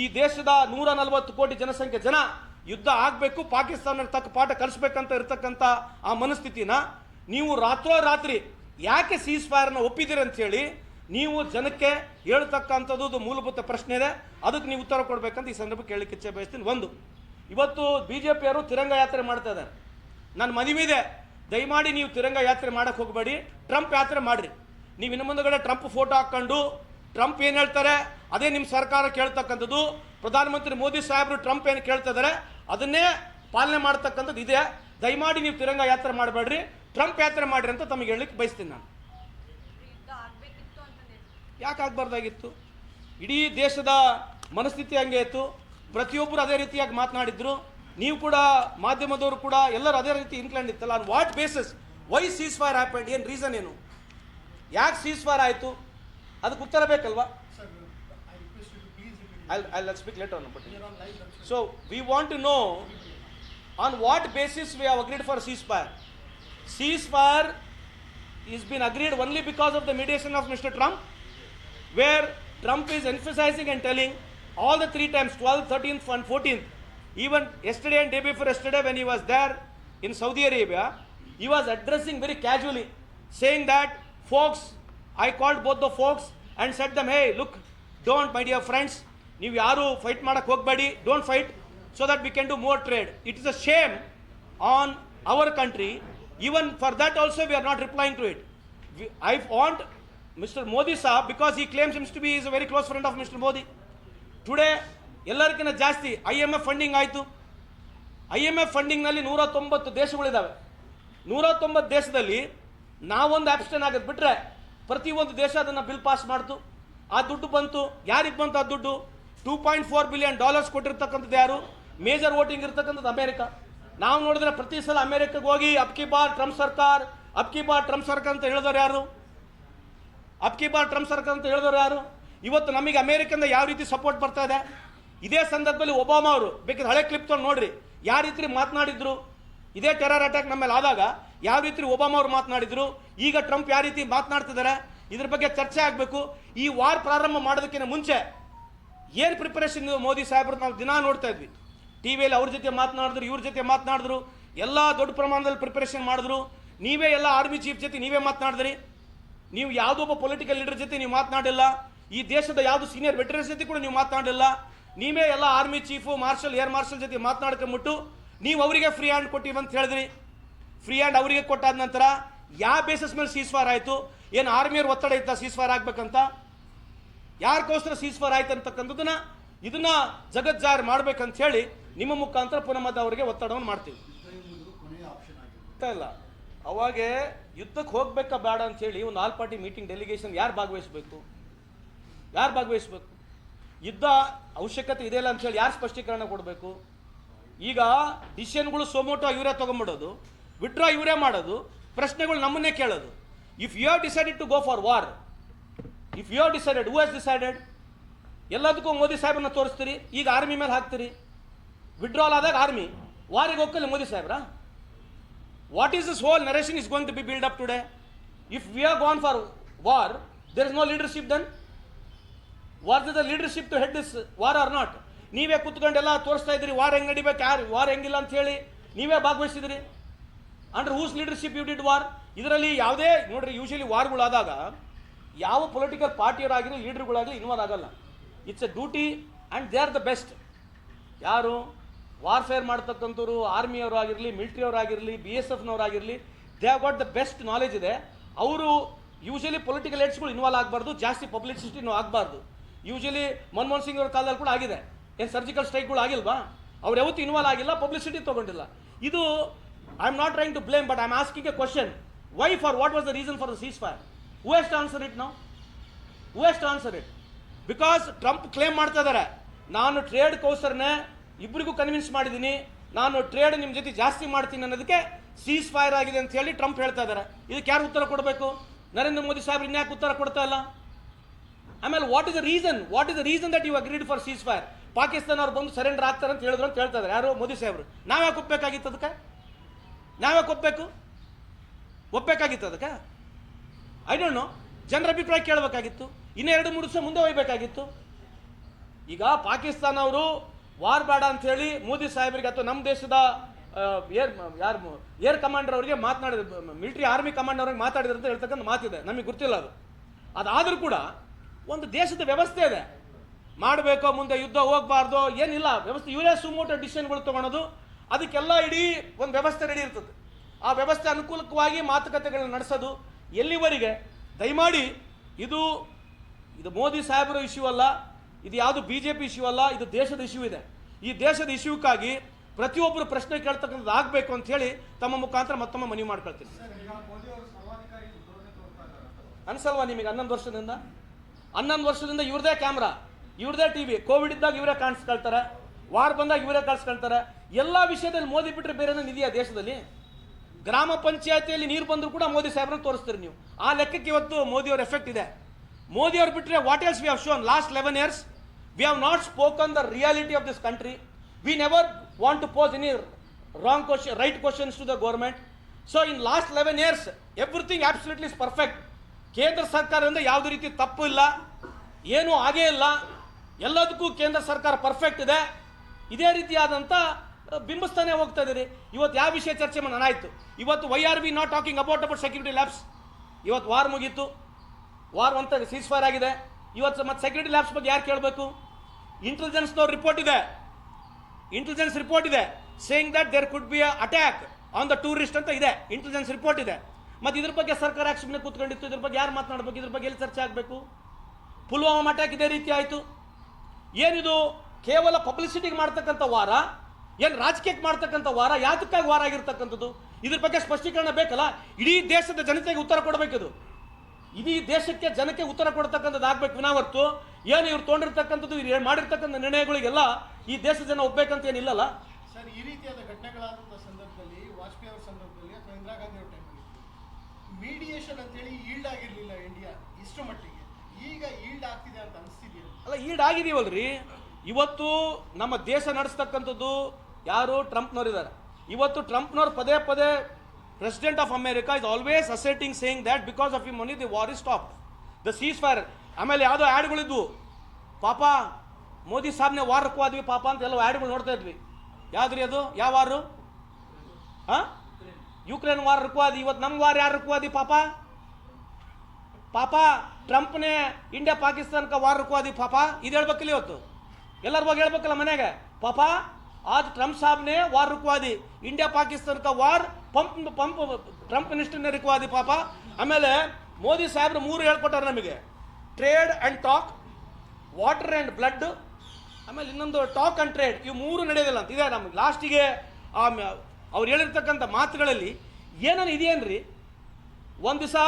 Speaker 1: ಈ ದೇಶದ ನೂರ ನಲವತ್ತು ಕೋಟಿ ಜನಸಂಖ್ಯೆ ಜನ ಯುದ್ಧ ಆಗಬೇಕು, ಪಾಕಿಸ್ತಾನ ತಕ್ಕ ಪಾಠ ಕಲಿಸ್ಬೇಕಂತ ಇರತಕ್ಕಂಥ ಆ ಮನಸ್ಥಿತಿನ ನೀವು ರಾತ್ರೋ ರಾತ್ರಿ ಯಾಕೆ ಸೀಸ್ ಫೈರ್ನ ಒಪ್ಪಿದ್ದೀರಿ ಅಂತ ಹೇಳಿ ನೀವು ಜನಕ್ಕೆ ಹೇಳ್ತಕ್ಕಂಥದ್ದು ಮೂಲಭೂತ ಪ್ರಶ್ನೆ ಇದೆ. ಅದಕ್ಕೆ ನೀವು ಉತ್ತರ ಕೊಡಬೇಕಂತ ಈ ಸಂದರ್ಭ ಕೇಳಲಿಕ್ಕೆ ಇಚ್ಛೆ ಬಯಸ್ತೀನಿ. ಒಂದು, ಇವತ್ತು ಬಿ ಜೆ ಪಿಯವರು ತಿರಂಗ ಯಾತ್ರೆ ಮಾಡ್ತಾ ಇದ್ದಾರೆ. ನನ್ನ ಮನವಿ ಇದೆ. ದಯಮಾಡಿ ನೀವು ತಿರಂಗ ಯಾತ್ರೆ ಮಾಡಕ್ಕೆ ಹೋಗಬೇಡಿ. ಟ್ರಂಪ್ ಯಾತ್ರೆ ಮಾಡಿರಿ. ನೀವು ಇನ್ನು ಮುಂದಗಡೆ ಟ್ರಂಪ್ ಫೋಟೋ ಹಾಕ್ಕೊಂಡು ಟ್ರಂಪ್ ಏನು ಹೇಳ್ತಾರೆ? ಅದೇ ನಿಮ್ಮ ಸರ್ಕಾರ ಕೇಳ್ತಕ್ಕಂಥದ್ದು. ಪ್ರಧಾನಮಂತ್ರಿ ಮೋದಿ ಸಾಹೇಬರು ಟ್ರಂಪ್ ಏನು ಕೇಳ್ತಾ ಇದ್ದಾರೆ? ಅದನ್ನೇ ಪಾಲನೆ ಮಾಡ್ತಕ್ಕಂಥದ್ದು ಇದೆ. ದಯಮಾಡಿ ನೀವು ತಿರಂಗ ಯಾತ್ರೆ ಮಾಡಬೇಡ್ರಿ. ಟ್ರಂಪ್ ಯಾತ್ರೆ ಮಾಡಿರಿ ಅಂತ ತಮಗೆ ಹೇಳಲಿಕ್ಕೆ ಬಯಸ್ತೀನಿ ನಾನು. ಯಾಕೆ ಆಗಬಾರ್ದಾಗಿತ್ತು ಇಡೀ ದೇಶದ ಮನಸ್ಥಿತಿ ಹಂಗೆ ಇತ್ತು. ಪ್ರತಿಯೊಬ್ಬರು ಅದೇ ರೀತಿಯಾಗಿ ಮಾತನಾಡಿದ್ರು. ನೀವು ಕೂಡ ಮಾಧ್ಯಮದವರು ಕೂಡ ಎಲ್ಲರೂ ಅದೇ ರೀತಿ ಇತ್ತಲ್ಲ. On what basis why ceasefire happened ಏನು ರೀಸನ್ ಏನು? ಯಾಕೆ ಸೀಸ್ ಫೈರ್ ಆಯಿತು? ಅದಕ್ಕೆ ಉತ್ತರ ಬೇಕಲ್ವಾ?
Speaker 2: I let speak
Speaker 1: letter but so we want to
Speaker 2: know on
Speaker 1: what basis we have agreed for ceasefire ceasefire is been agreed only because of the mediation of mister Trump, where Trump is emphasizing and telling all the three times 12th, 13th, and 14th, even yesterday and day before yesterday when he was there in Saudi Arabia, he was addressing very casually, saying that, folks, I called both the folks and said them, hey, look, don't, my dear friends, ನೀವು ಯಾರು ಫೈಟ್ ಮಾಡಕ್ಕೆ ಹೋಗಬೇಡಿ don't fight so that we can do more trade it is a shame on our country even for that also we are not replying to it I want mister Modi ಸಹ because he claims seems to be is a very close friend of mister Modi today ಎಲ್ಲರಿಗಿಂತ ಜಾಸ್ತಿ ಐ ಎಂ ಎಫ್ ಫಂಡಿಂಗ್ ಆಯಿತು. ಐ ಎಂ ಎಫ್ ಫಂಡಿಂಗ್ನಲ್ಲಿ ನೂರ ತೊಂಬತ್ತು ದೇಶಗಳಿದ್ದಾವೆ ನೂರ ತೊಂಬತ್ತು ದೇಶದಲ್ಲಿ ನಾವೊಂದು ಆಬ್ಸ್ಟೇನ್ ಆಗೋದು ಬಿಟ್ಟರೆ ಪ್ರತಿಯೊಂದು ದೇಶ ಅದನ್ನು ಬಿಲ್ ಪಾಸ್ ಮಾಡ್ತು. ಆ ದುಡ್ಡು ಬಂತು. ಯಾರಿಗೆ ಬಂತು ಆ ದುಡ್ಡು? Two point four billion dollars ಕೊಟ್ಟಿರ್ತಕ್ಕಂಥದ್ದು ಯಾರು? ಮೇಜರ್ ವೋಟಿಂಗ್ ಇರ್ತಕ್ಕಂಥದ್ದು ಅಮೇರಿಕ. ನಾವು ನೋಡಿದ್ರೆ ಪ್ರತಿ ಸಲ ಅಮೆರಿಕಕ್ಕೆ ಹೋಗಿ ಅಬ್ಕಿ ಟ್ರಂಪ್ ಸರ್ಕಾರ ಅಬ್ಕಿ ಬಾರ್ ಟ್ರಂಪ್ ಸರ್ಕಾರ ಅಂತ ಹೇಳಿದವರು ಯಾರು? ಅಬ್ಕಿ ಬಾರ್ ಟ್ರಂಪ್ ಸರ್ಕಾರ ಅಂತ ಹೇಳಿದವರು ಯಾರು? ಇವತ್ತು ನಮಗೆ ಅಮೇರಿಕಂದ ಯಾವ ರೀತಿ ಸಪೋರ್ಟ್ ಬರ್ತಾ ಇದೆ? ಇದೇ ಸಂದರ್ಭದಲ್ಲಿ ಒಬಾಮಾ ಅವರು, ಬೇಕಿದ್ರೆ ಹಳೆ ಕ್ಲಿಪ್ ತೊಗೊಂಡು ನೋಡ್ರಿ. ಯಾವ ರೀತಿ ಮಾತನಾಡಿದ್ರು? ಇದೇ ಟೆರರ್ ಅಟ್ಯಾಕ್ ನಮ್ಮ ಮೇಲೆ ಆದಾಗ ಯಾವ ರೀತಿ ಒಬಾಮಾ ಅವರು ಮಾತನಾಡಿದ್ರು? ಈಗ ಟ್ರಂಪ್ ಯಾವ ರೀತಿ ಮಾತನಾಡ್ತಿದ್ದಾರೆ ಇದ್ರ ಬಗ್ಗೆ ಚರ್ಚೆ ಆಗಬೇಕು. ಈ ವಾರ್ ಪ್ರಾರಂಭ ಮಾಡೋದಕ್ಕಿಂತ ಮುಂಚೆ ಏನು ಪ್ರಿಪರೇಷನ್ ಮೋದಿ ಸಾಹೇಬ್ರು ನಾವು ದಿನ ನೋಡ್ತಾ ಇದ್ವಿ. ಟಿ ವಿಯಲ್ಲಿ ಅವ್ರ ಜೊತೆ ಮಾತನಾಡಿದ್ರು, ಇವ್ರ ಜೊತೆ ಮಾತನಾಡಿದ್ರು. ಎಲ್ಲ ದೊಡ್ಡ ಪ್ರಮಾಣದಲ್ಲಿ ಪ್ರಿಪರೇಷನ್ ಮಾಡಿದ್ರು. ನೀವೇ ಎಲ್ಲ ಆರ್ಮಿ ಚೀಫ್ ಜೊತೆ ನೀವೇ ಮಾತನಾಡಿದ್ರಿ. ನೀವು ಯಾವುದೋ ಒಬ್ಬ ಪೊಲಿಟಿಕಲ್ ಲೀಡರ್ ಜೊತೆ ನೀವು ಮಾತನಾಡಿಲ್ಲ ಈ ದೇಶದ ಯಾವುದು ಸೀನಿಯರ್ ವೆಟರನ್ಸ್ ಜೊತೆ ಕೂಡ ನೀವು ಮಾತನಾಡಿಲ್ಲ ನೀವೇ ಎಲ್ಲ army chief marshal air marshal ಜೊತೆ ಮಾತನಾಡ್ಕೊಂಬಿಟ್ಟು ನೀವು ಅವರಿಗೆ ಫ್ರೀ ಹ್ಯಾಂಡ್ ಕೊಟ್ಟಿವಿ ಅಂತ ಹೇಳಿದ್ರಿ. ಫ್ರೀ ಹ್ಯಾಂಡ್ ಅವರಿಗೆ ಕೊಟ್ಟಾದ ನಂತರ ಯಾವ ಬೇಸಿಸ್ ಮೇಲೆ ಸೀಸ್ಫಾರ್ ಆಯಿತು? ಏನು ಆರ್ಮಿಯವ್ರ ಒತ್ತಡ ಇತ್ತ ಸೀಸ್ಫಾರ್ ಆಗ್ಬೇಕಂತ? ಯಾರಿಗೋಸ್ಕರ ಸೀಸ್ಫಾರ್ ಆಯ್ತು ಅಂತಕ್ಕಂಥದ್ದನ್ನ ಇದನ್ನ ಜಗಜ್ಜಾರ್ ಮಾಡ್ಬೇಕಂತ ಹೇಳಿ ನಿಮ್ಮ ಮುಖಾಂತರ ಪುನಃ ಮತ್ತೆ ಅವರಿಗೆ ಒತ್ತಡವನ್ನು ಮಾಡ್ತೀವಿ. ಇಲ್ಲ. ಅವಾಗೆ ಯುದ್ಧಕ್ಕೆ ಹೋಗ್ಬೇಕಾ ಬೇಡ ಅಂತ ಹೇಳಿ ಒಂದು ಆಲ್ ಪಾರ್ಟಿ ಮೀಟಿಂಗ್ ಡೆಲಿಗೇಷನ್ ಯಾರು ಭಾಗವಹಿಸಬೇಕು? ಯಾರು ಭಾಗವಹಿಸಬೇಕು? ಯುದ್ಧ ಅವಶ್ಯಕತೆ ಇದೆಯಲ್ಲ ಅಂತ ಹೇಳಿ ಯಾರು ಸ್ಪಷ್ಟೀಕರಣ ಕೊಡಬೇಕು? ಈಗ ಡಿಸಿಷನ್ಗಳು ಸೋಮೋಟೋ ಇವರೇ ತೊಗೊಂಬಿಡೋದು ವಿಡ್ರಾ ಇವರೇ ಮಾಡೋದು, ಪ್ರಶ್ನೆಗಳು ನಮ್ಮನ್ನೇ ಕೇಳೋದು. If you have decided to go for war if you have decided who has decided ಎಲ್ಲದಕ್ಕೂ ಮೋದಿ ಸಾಹೇಬನ್ನ ತೋರಿಸ್ತೀರಿ, ಈಗ ಆರ್ಮಿ ಮೇಲೆ ಹಾಕ್ತೀರಿ. ವಿಡ್ರಾಲ್ ಆದಾಗ ಆರ್ಮಿ ವಾರಿಗೆ ಹೋಗ್ಕಲ್ಲಿ ಮೋದಿ ಸಾಹೇಬ್ರಾ? What is this whole narration is going to be built up today? If we are gone for war, there is no leadership then? Was there the leadership to head this war or not? ನೀವೇ ಕುತ್ಕೊಂಡೆಲ್ಲ ತೋರಿಸ್ತಾ ಇದ್ರಿ ವಾರ್ ಹೆಂಗ್ ನಡಿಬೇಕು ಯಾರು ವಾರ್ ಹೆಂಗಿಲ್ಲ ಅಂತ ಹೇಳಿ ನೀವೇ ಭಾಗವಹಿಸಿದ್ರಿ under whose leadership you did war ಇದರಲ್ಲಿ ಯಾವುದೇ ನೋಡ್ರಿ ಯೂಶಲಿ ವಾರ್ಗಳಾದಾಗ ಯಾವ ಪೊಲಿಟಿಕಲ್ ಪಾರ್ಟಿಯವರಾಗಿರಲಿ ಲೀಡರ್ಗಳಾಗಲಿ ಇನ್ವಾಲ್ವ್ ಆಗಲ್ಲ it's a duty and they are the best ಯಾರು ವಾರ್ಫೇರ್ ಮಾಡ್ತಕ್ಕಂಥವ್ರು, ಆರ್ಮಿಯವರಾಗಿರಲಿ ಆಗಿರಲಿ B S ಎಫ್ನವರಾಗಿರಲಿ they have got the best knowledge ಇದೆ. ಅವರು ಯೂಶಲಿ ಪೊಲಿಟಿಕಲ್ ಏಡ್ಸ್ಗಳು ಇನ್ವಾಲ್ವ್ ಆಗಬಾರ್ದು, ಜಾಸ್ತಿ ಪಬ್ಲಿಸಿಟಿನೂ ಆಗಬಾರ್ದು. ಯೂಶಲಿ ಮನಮೋಹನ್ ಸಿಂಗ್ ಅವ್ರ ಕಾಲದಲ್ಲಿ ಕೂಡ ಆಗಿದೆ. ಏನು ಸರ್ಜಿಕಲ್ ಸ್ಟ್ರೈಕ್ಗಳು ಆಗಿಲ್ವಾ? ಅವ್ರು ಯಾವತ್ತು ಇನ್ವಾಲ್ವ್ ಆಗಿಲ್ಲ ಪಬ್ಲಿಸಿಟಿ ತೊಗೊಂಡಿಲ್ಲ. ಇದು I am not trying to blame but I am asking a question why for what was the reason for the ceasefire to answer it ನಾವು to answer it because Trump claim ಮಾಡ್ತಾ ಇದ್ದಾರೆ ನಾನು ಟ್ರೇಡ್ ಕೌಸರ್ನೇ ಇಬ್ಬರಿಗೂ ಕನ್ವಿನ್ಸ್ ಮಾಡಿದ್ದೀನಿ ನಾನು ಟ್ರೇಡ್ ನಿಮ್ಮ ಜೊತೆ ಜಾಸ್ತಿ ಮಾಡ್ತೀನಿ ಅನ್ನೋದಕ್ಕೆ ಸೀಸ್ ಫೈರ್ ಆಗಿದೆ ಅಂತ ಹೇಳಿ ಟ್ರಂಪ್ ಹೇಳ್ತಾ ಇದ್ದಾರೆ. ಇದಕ್ಕೆ ಯಾರು ಉತ್ತರ ಕೊಡಬೇಕು? ನರೇಂದ್ರ ಮೋದಿ ಸಾಹೇಬ್ರು ಇನ್ಯಾಕೆ ಉತ್ತರ ಕೊಡ್ತಾ ಇಲ್ಲ? ಆಮೇಲೆ what is the reason what is the reason that you agreed for ceasefire Pakistan ಅವ್ರು ಬಂದು ಸರೆಂಡರ್ ಆಗ್ತಾರೆ ಅಂತ ಹೇಳಿದ್ರು ಅಂತ ಹೇಳ್ತಾ ಇದ್ದಾರೆ. ಯಾರು? ಮೋದಿ ಸಾಹೇಬ್ರು. ನಾವ್ಯಾಕೆ ಒಪ್ಪಬೇಕಾಗಿತ್ತು ಅದಕ್ಕೆ? ನಾವ್ಯಾಕೆ ಒಪ್ಪಬೇಕು ಒಪ್ಪಬೇಕಾಗಿತ್ತು ಅದಕ್ಕೆ? ಐ ಡೋಂಟ್ ನೋ ಜನರ ಅಭಿಪ್ರಾಯ ಕೇಳಬೇಕಾಗಿತ್ತು. ಇನ್ನೂ ಎರಡು, ಮೂರು ದಿವಸ ಮುಂದೆ ಒಯ್ಬೇಕಾಗಿತ್ತು. ಈಗ ಪಾಕಿಸ್ತಾನ ಅವರು ವಾರ್ ಬೇಡ ಅಂತ ಹೇಳಿ ಮೋದಿ ಸಾಹೇಬರಿಗೆ ಅಥವಾ ನಮ್ಮ ದೇಶದ ಏರ್, ಯಾರು ಏರ್ ಕಮಾಂಡರ್ ಅವರಿಗೆ ಮಾತನಾಡಿದ, ಮಿಲಿಟರಿ ಆರ್ಮಿ ಕಮಾಂಡರ್ ಅವ್ರಿಗೆ ಮಾತಾಡಿದ್ರು ಅಂತ ಹೇಳ್ತಕ್ಕಂಥ ಮಾತಿದೆ. ನಮಗೆ ಗೊತ್ತಿಲ್ಲ ಅದು. ಅದಾದರೂ ಕೂಡ ಒಂದು ದೇಶದ ವ್ಯವಸ್ಥೆ ಇದೆ. ಮಾಡಬೇಕೋ ಮುಂದೆ ಯುದ್ಧ ಹೋಗಬಾರ್ದು ಏನಿಲ್ಲ. ವ್ಯವಸ್ಥೆ ಇವರೇ ಸುಮೋಟೋ ಡಿಸಿಷನ್ಗಳು ತೊಗೊಳೋದು, ಅದಕ್ಕೆಲ್ಲ ಇಡೀ ಒಂದು ವ್ಯವಸ್ಥೆ ರೆಡಿ ಇರ್ತದೆ. ಆ ವ್ಯವಸ್ಥೆ ಅನುಕೂಲಕವಾಗಿ ಮಾತುಕತೆಗಳನ್ನ ನಡೆಸೋದು ಎಲ್ಲಿವರೆಗೆ? ದಯಮಾಡಿ ಇದು ಇದು ಮೋದಿ ಸಾಹೇಬರ ಇಶ್ಯೂ ಅಲ್ಲ. ಇದು ಯಾವುದು ಬಿ ಜೆ ಪಿ ಇಶ್ಯೂ ಅಲ್ಲ ಇದು ದೇಶದ ಇಶ್ಯೂ ಇದೆ. ಈ ದೇಶದ ಇಶ್ಯೂಕ್ಕಾಗಿ ಪ್ರತಿಯೊಬ್ಬರು ಪ್ರಶ್ನೆ ಕೇಳ್ತಕ್ಕಂಥದ್ದು ಆಗಬೇಕು ಅಂತ ಹೇಳಿ ತಮ್ಮ ಮುಖಾಂತರ ಮತ್ತೊಮ್ಮೆ ಮನವಿ ಮಾಡ್ಕೊಳ್ತೀನಿ. ಅನ್ಸಲ್ವಾ ನಿಮಗೆ ಹನ್ನೊಂದು ವರ್ಷದಿಂದ? ಹನ್ನೊಂದು ವರ್ಷದಿಂದ ಇವ್ರದೇ ಕ್ಯಾಮ್ರಾ ಇವ್ರದೇ ಟಿ ವಿ ಕೋವಿಡ್ ಇದ್ದಾಗ ಇವರೇ ಕಾಣಿಸ್ಕೊಳ್ತಾರೆ ವಾರ್ ಬಂದಾಗ ಇವರೇ ಕಾಣಿಸ್ಕೊಳ್ತಾರೆ. ಎಲ್ಲ ವಿಷಯದಲ್ಲಿ ಮೋದಿ ಬಿಟ್ಟರೆ ಬೇರೆ ಇದೆಯಾ ದೇಶದಲ್ಲಿ? ಗ್ರಾಮ ಪಂಚಾಯತಿಯಲ್ಲಿ ನೀರು ಬಂದರೂ ಕೂಡ ಮೋದಿ ಸಾಹೇಬ್ರನ್ನ ತೋರಿಸ್ತೀರಿ ನೀವು. ಆ ಲೆಕ್ಕಕ್ಕೆ ಇವತ್ತು ಮೋದಿಯವ್ರ ಎಫೆಕ್ಟ್ ಇದೆ. ಮೋದಿಯವ್ರು ಬಿಟ್ಟರೆ what else we have shown last eleven years we have not spoken the reality of this country we never want to pose any wrong question right questions to the government so in last eleven years everything absolutely is perfect ಕೇಂದ್ರ ಸರ್ಕಾರದಿಂದ ಯಾವುದೇ ರೀತಿ ತಪ್ಪು ಇಲ್ಲ, ಏನೂ ಆಗೇ ಇಲ್ಲ. ಎಲ್ಲದಕ್ಕೂ ಕೇಂದ್ರ ಸರ್ಕಾರ ಪರ್ಫೆಕ್ಟ್ ಇದೆ. ಇದೇ ರೀತಿಯಾದಂಥ ಬಿಂಬಿಸ್ತಾನೆ ಹೋಗ್ತಾ ಇದ್ದೀರಿ. ಇವತ್ತು ಯಾವ ವಿಷಯ ಚರ್ಚೆ ಮಾಡೋಣ? ಆಯಿತು ಇವತ್ತು why are we not talking about about security lapse ಇವತ್ತು ವಾರ್ ಮುಗೀತು. ವಾರ್ ಅಂತ ಸೀಸ್ ಫೈರ್ ಆಗಿದೆ. ಇವತ್ತು ಮತ್ತೆ ಸೆಕ್ಯೂರಿಟಿ ಲ್ಯಾಬ್ಸ್ ಬಗ್ಗೆ ಯಾರು ಕೇಳಬೇಕು? ಇಂಟೆಲಿಜೆನ್ಸ್ನವ್ರ ರಿಪೋರ್ಟ್ ಇದೆ. ಇಂಟೆಲಿಜೆನ್ಸ್ ರಿಪೋರ್ಟ್ ಇದೆ saying that there could be a attack on the tourist ಅಂತ ಇದೆ. ಇಂಟೆಲಿಜೆನ್ಸ್ ರಿಪೋರ್ಟ್ ಇದೆ. ಮತ್ತೆ ಇದ್ರ ಬಗ್ಗೆ ಸರ್ಕಾರ ಯಾಕೆ ಸುಮ್ಮನೆ ಕೂತ್ಕೊಂಡಿತ್ತು? ಇದ್ರ ಬಗ್ಗೆ ಯಾರು ಮಾತನಾಡಬೇಕು? ಇದ್ರ ಬಗ್ಗೆ ಎಲ್ಲಿ ಚರ್ಚೆ ಆಗಬೇಕು? ಪುಲ್ವಾಮಾ ಅಟ್ಯಾಕ್ ಇದೇ ರೀತಿ ಆಯಿತು? ಏನಿದು? ಕೇವಲ ಪಬ್ಲಿಸಿಟಿಗೆ ಮಾಡ್ತಕ್ಕಂಥ ವಾರ, ಏನು ರಾಜಕೀಯಕ್ಕೆ ಮಾಡ್ತಕ್ಕಂಥ ವಾರ, ಯಾತಕ್ಕಾಗಿ ವಾರ ಆಗಿರ್ತಕ್ಕಂಥದ್ದು? ಇದ್ರ ಬಗ್ಗೆ ಸ್ಪಷ್ಟೀಕರಣ ಬೇಕಲ್ಲ? ಇಡೀ ದೇಶದ ಜನತೆಗೆ ಉತ್ತರ ಕೊಡಬೇಕಿದು. ಇಡೀ ದೇಶಕ್ಕೆ ಜನಕ್ಕೆ ಉತ್ತರ ಕೊಡ್ತಕ್ಕಂಥದ್ದು ಆಗಬೇಕು ವಿನಾವತ್ತು ಏನು ಇವ್ರು ತೊಗೊಂಡಿರ್ತಕ್ಕಂಥದ್ದು ಇವ್ರು ಮಾಡಿರ್ತಕ್ಕಂಥ ನಿರ್ಣಯಗಳಿಗೆಲ್ಲ ಈ ದೇಶದ ಜನ ಒಪ್ಪಬೇಕಂತ ಏನಿಲ್ಲಲ್ಲ?
Speaker 2: ಸರ್ ಈ ರೀತಿಯಾದ ಘಟನೆಗಳಾದಂಥ ಸಂದರ್ಭದಲ್ಲಿ ವಾಜಪೇಯಿ ಅವರ ಸಂದರ್ಭದಲ್ಲಿ ಅಥವಾ ಇಂದಿರಾ ಗಾಂಧಿ ಅವರ ಟೈಮಲ್ಲಿ ಮೀಡಿಯೇಷನ್ ಅಂತೇಳಿ ಈಲ್ಡ್ ಆಗಿರಲಿಲ್ಲ ಇಂಡಿಯಾ ಇಷ್ಟು ಮಟ್ಟಿಗೆ. ಈಗ ಈಲ್ಡ್ ಆಗ್ತಿದೆ ಅಂತ ಅನಿಸ್ತಿದೆಯಲ್ಲ
Speaker 1: ಅಲ್ಲ ಈಡ್ ಆಗಿದೀವಲ್ರಿ ಇವತ್ತು ನಮ್ಮ ದೇಶ ನಡೆಸ್ತಕ್ಕಂಥದ್ದು ಯಾರು? ಟ್ರಂಪ್ನವರಿದ್ದಾರೆ ಇವತ್ತು ಟ್ರಂಪ್ನವ್ರು ಪದೇ ಪದೇ president of America is always asserting saying that because of you money the war is stop the ceasefire ಆಮೇಲೆ ಯಾವುದೋ ಆ್ಯಡ್ಗಳಿದ್ವು ಪಾಪ, ಮೋದಿ ಸಾಬ್ನೆ ವಾರಕ್ಕೂ ಆದ್ವಿ ಪಾಪ ಅಂತ ಎಲ್ಲ ಆ್ಯಡ್ಗಳು ನೋಡ್ತಾ ಇದ್ವಿ. ಯಾವ್ದ್ರಿ ಅದು? ಯಾವ ವಾರು? ಹಾಂ? ಯುಕ್ರೇನ್ ವಾರಕ್ಕೂ ಆದಿ ಇವತ್ತು ನಮ್ಮ ವಾರ ಯಾರು ಆದಿ ಪಾಪ? ಪಾಪ, ಟ್ರಂಪ್ನೇ ಇಂಡಿಯಾ ಪಾಕಿಸ್ತಾನಕ್ಕೆ ವಾರ್ ಆದಿ ಪಾಪ? ಇದು ಹೇಳ್ಬೇಕಲ್ಲ ಇವತ್ತು. ಎಲ್ಲರ ಬಗ್ಗೆ ಹೇಳ್ಬೇಕಲ್ಲ ಮನೆಗೆ. ಪಾಪ, ಆದ ಟ್ರಂಪ್ ಸಾಬ್ನೇ ವಾರಕ್ಕವಾದಿ ಇಂಡಿಯಾ ಪಾಕಿಸ್ತಾನಕ್ಕೆ ವಾರ್, ಪಂಪ್ ಪಂಪ್, ಟ್ರಂಪ್ ನಿಷ್ಠನೇ ರಿಕ್ವಾದಿ ಪಾಪ. ಆಮೇಲೆ ಮೋದಿ ಸಾಹೇಬ್ರು ಮೂರು ಹೇಳ್ಕೊಟ್ಟಾರೆ ನಮಗೆ. Trade and talk, water and blood, ಆಮೇಲೆ ಇನ್ನೊಂದು ಟಾಕ್ ಆ್ಯಂಡ್ ಟ್ರೇಡ್, ಇವು ಮೂರು ನಡೆಯೋದಿಲ್ಲ ಅಂತ. ಇದೆ ನಮಗೆ. ಲಾಸ್ಟಿಗೆ, ಆ ಅವ್ರು ಹೇಳಿರ್ತಕ್ಕಂಥ ಮಾತುಗಳಲ್ಲಿ ಏನೇನು ಇದೆಯೇನ್ರಿ ಒಂದು ದಿವಸ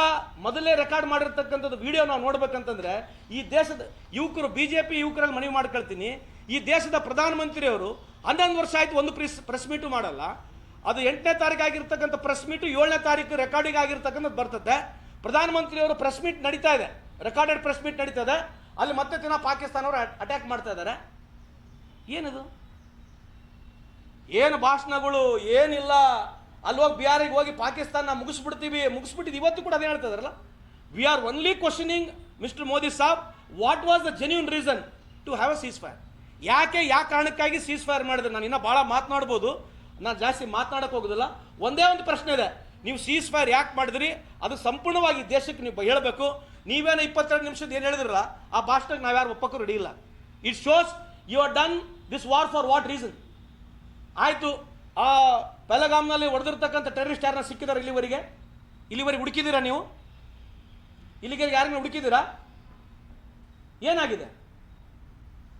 Speaker 1: ಮೊದಲೇ ರೆಕಾರ್ಡ್ ಮಾಡಿರ್ತಕ್ಕಂಥದ್ದು ವಿಡಿಯೋ ನಾವು ನೋಡ್ಬೇಕಂತಂದ್ರೆ, ಈ ದೇಶದ ಯುವಕರು ಬಿ ಜೆ ಪಿ ಯುವಕರಲ್ಲಿ ಮನವಿ ಮಾಡ್ಕೊಳ್ತೀನಿ. ಈ ದೇಶದ ಪ್ರಧಾನಮಂತ್ರಿಯವರು ಹನ್ನೊಂದು ವರ್ಷ ಆಯ್ತು ಒಂದು ಪ್ರೆಸ್ ಪ್ರೆಸ್ ಮೀಟು ಮಾಡಲ್ಲ. ಅದು ಎಂಟನೇ ತಾರೀಕು ಆಗಿರ್ತಕ್ಕಂಥ ಪ್ರೆಸ್ ಮೀಟು, ಏಳನೇ ತಾರೀಕು ರೆಕಾರ್ಡಿಂಗ್ ಆಗಿರ್ತಕ್ಕಂಥದ್ದು ಬರ್ತದೆ. ಪ್ರಧಾನಮಂತ್ರಿಯವರು ಪ್ರೆಸ್ ಮೀಟ್ ನಡೀತಾ ಇದೆ. ರೆಕಾರ್ಡೆಡ್ ಪ್ರೆಸ್ ಮೀಟ್ ನಡೀತದೆ. ಅಲ್ಲಿ ಮತ್ತೆ ದಿನ ಪಾಕಿಸ್ತಾನವರು ಅಟ್ಯಾಕ್ ಮಾಡ್ತಾ ಇದ್ದಾರೆ ಏನದು? ಏನು ಭಾಷಣಗಳು? ಏನಿಲ್ಲ. ಅಲ್ಲಿ ಹೋಗಿ ಬಿಹಾರಿಗೆ ಹೋಗಿ ಪಾಕಿಸ್ತಾನ ಮುಗಿಸ್ಬಿಡ್ತೀವಿ. ಮುಗಿಸ್ಬಿಟ್ಟಿದ್ದು ಇವತ್ತು ಕೂಡ ಅದೇ ಹೇಳ್ತಾ ಇದಾರಲ್ಲ. We are only questioning mister Modi sahab what was the genuine reason to have a ceasefire ಯಾಕೆ ಯಾವ ಕಾರಣಕ್ಕಾಗಿ ಸೀಸ್ ಫೈರ್ ಮಾಡಿದ್ರೆ? ನಾನು ಇನ್ನೂ ಭಾಳ ಮಾತನಾಡ್ಬೋದು. ನಾನು ಜಾಸ್ತಿ ಮಾತನಾಡಕ್ಕೆ ಹೋಗೋದಿಲ್ಲ. ಒಂದೇ ಒಂದು ಪ್ರಶ್ನೆ ಇದೆ. ನೀವು ಸೀಸ್ ಫೈರ್ ಯಾಕೆ ಮಾಡಿದ್ರಿ? ಅದು ಸಂಪೂರ್ಣವಾಗಿ ದೇಶಕ್ಕೆ ನೀವು ಹೇಳಬೇಕು. ನೀವೇನೋ ಇಪ್ಪತ್ತೆರಡು ನಿಮಿಷದ ಏನು ಹೇಳಿದ್ರಲ್ಲ, ಆ ಭಾಷಣಕ್ಕೆ ನಾವ್ಯಾರು ಒಪ್ಪಕ್ಕೂ ರೆಡಿ ಇಲ್ಲ. It shows you are done this war for what reason ಆಯಿತು, ಆ ಪೆಲಗಾಮ್ನಲ್ಲಿ ಹೊಡೆದಿರ್ತಕ್ಕಂಥ ಟೆರರಿಸ್ಟ್ ಯಾರನ್ನ ಸಿಕ್ಕಿದಾರೆ ಇಲ್ಲಿವರೆಗೆ? ಇಲ್ಲಿವರೆಗೆ ಹುಡುಕಿದ್ದೀರಾ ನೀವು? ಇಲ್ಲಿಗೆ ಯಾರನ್ನ ಹುಡುಕಿದ್ದೀರಾ? ಏನಾಗಿದೆ?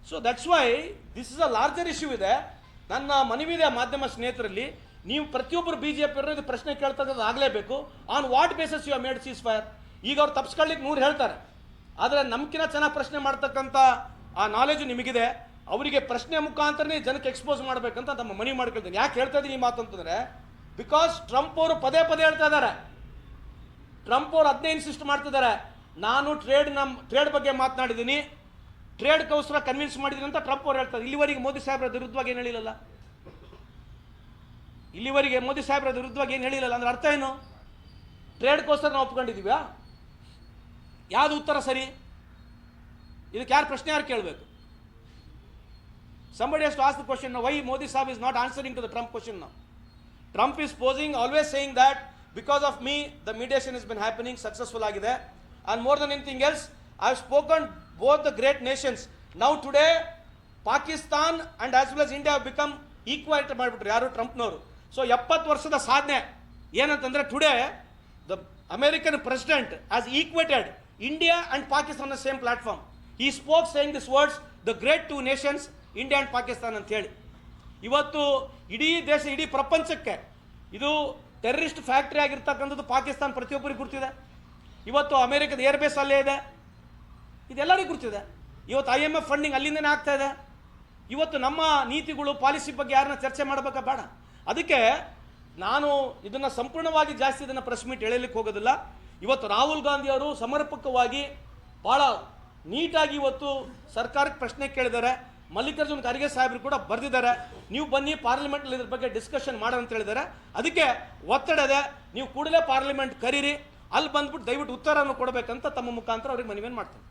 Speaker 1: So that's why this is a larger issue ಇದೆ. ನನ್ನ ಮನವಿದೆ ಮಾಧ್ಯಮ ಸ್ನೇಹಿತರಲ್ಲಿ, ನೀವು ಪ್ರತಿಯೊಬ್ಬರು ಬಿ ಜೆ ಇದು ಪ್ರಶ್ನೆ ಕೇಳ್ತಕ್ಕಂಥದ್ದು ಆಗಲೇಬೇಕು. On what basis you made ceasefire ಈಗ ಅವ್ರು ತಪ್ಸ್ಕೊಳ್ಳಿಕ್ಕೆ ನೂರು ಹೇಳ್ತಾರೆ. ಆದರೆ ನಮ್ಕಿನ ಚೆನ್ನಾಗಿ ಪ್ರಶ್ನೆ ಮಾಡ್ತಕ್ಕಂಥ ಆ ನಾಲೆಜು ನಿಮಗಿದೆ. ಅವರಿಗೆ ಪ್ರಶ್ನೆ ಮುಖಾಂತರನೇ ಜನಕ್ಕೆ ಎಕ್ಸ್ಪೋಸ್ ಮಾಡಬೇಕಂತ ನಮ್ಮ ಮನವಿ ಮಾಡ್ಕೊಳ್ತೀನಿ. ಯಾಕೆ ಹೇಳ್ತಾ ಇದ್ದೀನಿ ಈ ಮಾತು ಅಂತಂದರೆ ಬಿಕಾಸ್ ಟ್ರಂಪ್ ಅವರು ಪದೇ ಪದೇ ಹೇಳ್ತಾ ಇದ್ದಾರೆ. ಟ್ರಂಪ್ ಅವರು ಅದನ್ನೇ ಇನ್ಸಿಸ್ಟ್ ಮಾಡ್ತಿದ್ದಾರೆ. ನಾನು ಟ್ರೇಡ್ ನಮ್ಮ ಟ್ರೇಡ್ ಬಗ್ಗೆ ಮಾತನಾಡಿದ್ದೀನಿ. ಟ್ರೇಡ್ಗೋಸ್ಕರ ಕನ್ವಿನ್ಸ್ ಮಾಡಿದ್ದೀನಿ ಅಂತ ಟ್ರಂಪ್ ಅವ್ರು ಹೇಳ್ತಾರೆ. ಇಲ್ಲಿವರೆಗೆ ಮೋದಿ ಸಾಹೇಬ್ರ ವಿರುದ್ಧವಾಗಿ ಏನು ಹೇಳಿಲ್ಲಲ್ಲ? ಇಲ್ಲಿವರೆಗೆ ಮೋದಿ ಸಾಹೇಬ್ರ ವಿರುದ್ಧವಾಗಿ ಏನು ಹೇಳಿಲ್ಲಲ್ಲ? ಅಂದ್ರೆ ಅರ್ಥ ಏನು? ಟ್ರೇಡ್ ಕೋಸ್ಕರ ನಾವು ಒಪ್ಕೊಂಡಿದ್ದೀವ್ಯಾ? ಯಾವುದು ಉತ್ತರ ಸರಿ? ಇದಕ್ಕೆ ಯಾರು ಪ್ರಶ್ನೆ ಯಾರು ಕೇಳಬೇಕು? Somebody has to question why Modi saab is not answering to the Trump question ನಾವು Trump is posing always saying that because of me the mediation is been happening successful ಆಗಿದೆ. And more than anything else I have spoken both the great nations now today Pakistan and as well as India become equal ಅಂತ ಮಾಡಿಬಿಟ್ರು. ಯಾರು? ಟ್ರಂಪ್ನವರು ಸೊ ಎಪ್ಪತ್ತು ವರ್ಷದ ಸಾಧನೆ ಏನಂತಂದರೆ today the American president as equated India and Pakistan same platform ಈ spoke saying this words the great two nations India and Pakistan ಅಂತ ಹೇಳಿ ಇವತ್ತು ಇಡೀ ದೇಶ, ಇಡೀ ಪ್ರಪಂಚಕ್ಕೆ ಇದು ಟೆರರಿಸ್ಟ್ ಫ್ಯಾಕ್ಟ್ರಿ ಆಗಿರ್ತಕ್ಕಂಥದ್ದು ಪಾಕಿಸ್ತಾನ ಪ್ರತಿಯೊಬ್ಬರಿಗೆ ಗುರ್ತಿದೆ ಇವತ್ತು ಅಮೆರಿಕದ ಏರ್ಬೇಸ್ ಅಲ್ಲೇ ಇದೆ. ಇದೆಲ್ಲರಿಗೂ ಗುರ್ತಿದೆ ಇವತ್ತು ಐ ಎಂ ಎಫ್ ಫಂಡಿಂಗ್ ಅಲ್ಲಿಂದನೇ ಆಗ್ತಾ ಇದೆ. ಇವತ್ತು ನಮ್ಮ ನೀತಿಗಳು ಪಾಲಿಸಿ ಬಗ್ಗೆ ಯಾರನ್ನ ಚರ್ಚೆ ಮಾಡಬೇಕಾ? ಬೇಡ. ಅದಕ್ಕೆ ನಾನು ಇದನ್ನು ಸಂಪೂರ್ಣವಾಗಿ ಜಾಸ್ತಿ ಇದನ್ನು ಪ್ರೆಸ್ ಮೀಟ್ ಎಳೆಯಲಿಕ್ಕೆ ಹೋಗೋದಿಲ್ಲ. ಇವತ್ತು ರಾಹುಲ್ ಗಾಂಧಿ ಅವರು ಸಮರ್ಪಕವಾಗಿ ಭಾಳ ನೀಟಾಗಿ ಇವತ್ತು ಸರ್ಕಾರಕ್ಕೆ ಪ್ರಶ್ನೆ ಕೇಳಿದ್ದಾರೆ. ಮಲ್ಲಿಕಾರ್ಜುನ್ ಖರ್ಗೆ ಸಾಹೇಬರು ಕೂಡ ಬರೆದಿದ್ದಾರೆ. ನೀವು ಬನ್ನಿ, ಪಾರ್ಲಿಮೆಂಟಲ್ಲಿ ಇದ್ರ ಬಗ್ಗೆ ಡಿಸ್ಕಷನ್ ಮಾಡೋಣ ಅಂತ ಹೇಳಿದ್ದಾರೆ. ಅದಕ್ಕೆ ಒತ್ತಡ ಇದೆ. ನೀವು ಕೂಡಲೇ ಪಾರ್ಲಿಮೆಂಟ್ ಕರೀರಿ. ಅಲ್ಲಿ ಬಂದ್ಬಿಟ್ಟು ದಯವಿಟ್ಟು ಉತ್ತರವನ್ನು ಕೊಡಬೇಕಂತ ತಮ್ಮ ಮುಖಾಂತರ ಅವ್ರಿಗೆ ಮನವಿಯನ್ನು ಮಾಡ್ತೀನಿ.